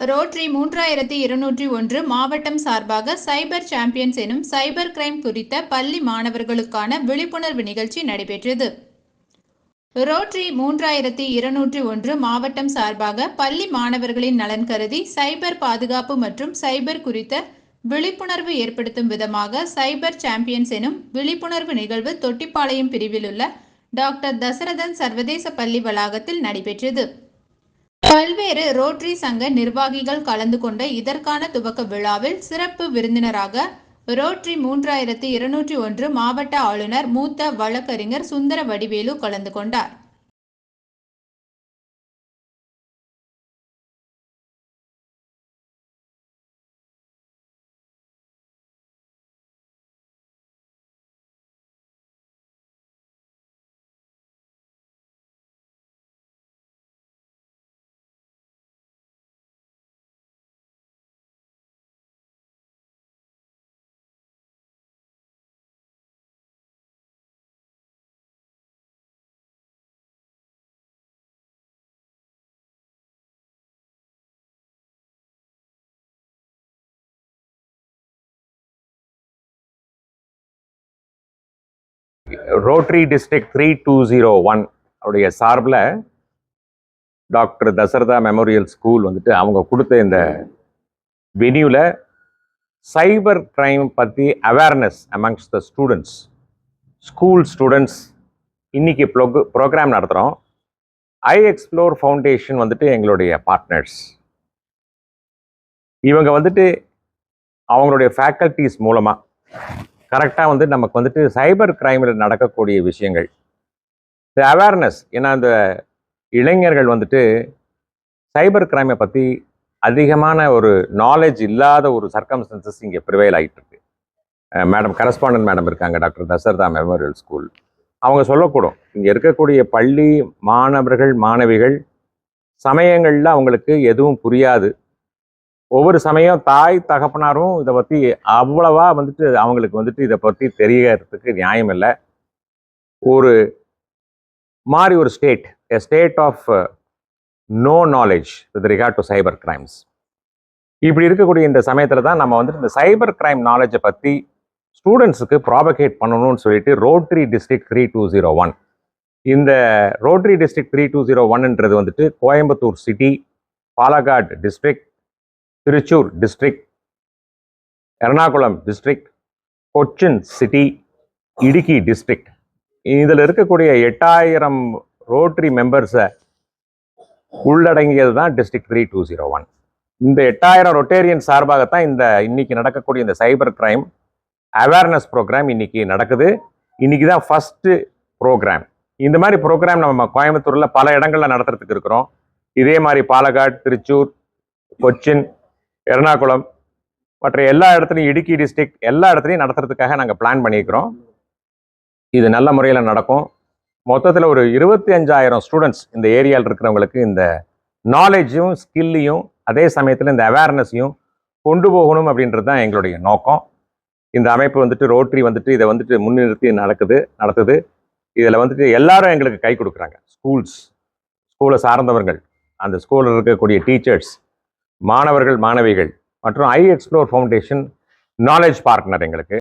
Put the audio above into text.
Rotary மூன்றாயிரத்தி இருநூற்றி ஒன்று மாவட்டம் சார்பாக சைபர் சாம்பியன்ஸ் எனும் சைபர் கிரைம் குறித்த பள்ளி மாணவர்களுக்கான விழிப்புணர்வு நிகழ்ச்சி நடைபெற்றது. ரோட்டரி மூன்றாயிரத்தி இருநூற்றி ஒன்று மாவட்டம் சார்பாக பள்ளி மாணவர்களின் நலன் கருதி சைபர் பாதுகாப்பு மற்றும் சைபர் குறித்த விழிப்புணர்வு ஏற்படுத்தும் விதமாக சைபர் சாம்பியன்ஸ் எனும் விழிப்புணர்வு நிகழ்வு தொட்டிப்பாளையம் பிரிவிலுள்ள டாக்டர் தசரதன் சர்வதேச பள்ளி வளாகத்தில் நடைபெற்றது. பல்வேறு ரோட்டரி சங்க நிர்வாகிகள் கலந்து கொண்ட இதற்கான துவக்க விழாவில் சிறப்பு விருந்தினராக ரோட்டரி மூன்றாயிரத்தி இருநூற்றி ஒன்று மாவட்ட ஆளுநர் மூத்த வழக்கறிஞர் சுந்தர வடிவேலு கலந்து கொண்டார். Rotary district three two zero one அவருடைய சார்பில் டாக்டர் தசரதா மெமோரியல் ஸ்கூல் வந்துட்டு அவங்க கொடுத்த இந்த வெனியூவில் சைபர் கிரைம் பற்றி awareness amongst the students school students இன்னைக்கு ப்ளோக் ப்ரோக்ராம் நடத்துகிறோம் ஐ எக்ஸ்ப்ளோர் ஃபவுண்டேஷன் வந்துட்டு எங்களுடைய பார்ட்னர்ஸ் இவங்க வந்துட்டு அவங்களுடைய ஃபேக்கல்ட்டிஸ் மூலமாக கரெக்டாக வந்து நமக்கு வந்துட்டு சைபர் கிரைமில் நடக்கக்கூடிய விஷயங்கள். இந்த அவேர்னஸ் ஏன்னா அந்த இளைஞர்கள் வந்துட்டு சைபர் கிரைமை பற்றி அதிகமான ஒரு நாலேஜ் இல்லாத ஒரு சர்க்கம்ஸ்டன்சஸ் இங்கே ப்ரிவைல் ஆகிட்டு இருக்கு மேடம் கரஸ்பாண்டன்ட் மேடம் இருக்காங்க டாக்டர் தசரதா மெமோரியல் ஸ்கூல் அவங்க சொல்லக்கூடும் இங்கே இருக்கக்கூடிய பள்ளி மாணவர்கள் மாணவிகள் சமயங்களில் அவங்களுக்கு எதுவும் புரியாது. ஒவ்வொரு சமயம் தாய் தகப்பனாரும் இதை பற்றி அவ்வளவா வந்துட்டு அவங்களுக்கு வந்துட்டு இதை பற்றி தெரியறதுக்கு நியாயம் இல்லை. ஒரு மாதிரி ஒரு state a state of no knowledge with regard to cyber crimes இப்படி இருக்கக்கூடிய இந்த சமயத்தில் தான் நம்ம வந்துட்டு இந்த சைபர் கிரைம் நாலேஜை பற்றி ஸ்டூடெண்ட்ஸுக்கு ப்ராபகேட் பண்ணணும்னு சொல்லிட்டு Rotary district three two zero one இந்த Rotary district three two zero ஒன்ன்றது வந்துட்டு Coimbatore city Palakkad district Thrissur district Ernakulam district Cochin city Idukki district இதில் இருக்கக்கூடிய எட்டாயிரம் ரோட்ரி மெம்பர்ஸை உள்ளடங்கியது தான் district three two zero one இந்த எட்டாயிரம் ரொட்டேரியன் சார்பாகத்தான் இந்த இன்னைக்கு நடக்கக்கூடிய இந்த சைபர் கிரைம் அவேர்னஸ் ப்ரோக்ராம் இன்னைக்கு நடக்குது. இன்னைக்கு தான் ஃபஸ்ட்டு ப்ரோக்ராம் இந்த மாதிரி ப்ரோக்ராம் நம்ம கோயம்புத்தூரில் பல இடங்களில் நடத்துறதுக்கு இருக்கிறோம். இதே மாதிரி பாலக்காடு திருச்சூர் கொச்சின் எர்ணாகுளம் மற்ற எல்லா இடத்துலையும் இடுக்கி டிஸ்ட்ரிக்ட் எல்லா இடத்துலையும் நடத்துறதுக்காக நாங்கள் பிளான் பண்ணியிருக்கிறோம். இது நல்ல முறையில் நடக்கும். மொத்தத்தில் ஒரு இருபத்தி அஞ்சாயிரம் ஸ்டூடெண்ட்ஸ் இந்த ஏரியாவில் இருக்கிறவங்களுக்கு இந்த நாலேஜும் ஸ்கில்லையும் அதே சமயத்தில் இந்த அவேர்னஸையும் கொண்டு போகணும் அப்படின்றது தான் எங்களுடைய நோக்கம். இந்த அமைப்பு வந்துட்டு ரோட்ரி வந்துட்டு இதை வந்துட்டு முன்னிறுத்தி நடக்குது நடத்துது. இதில் வந்துட்டு எல்லாரும் எங்களுக்கு கை கொடுக்குறாங்க. ஸ்கூல்ஸ் ஸ்கூலை சார்ந்தவர்கள் அந்த ஸ்கூலில் இருக்கக்கூடிய டீச்சர்ஸ் மாணவர்கள் மாணவிகள் மற்றும் I explore foundation knowledge partner எங்களுக்கு.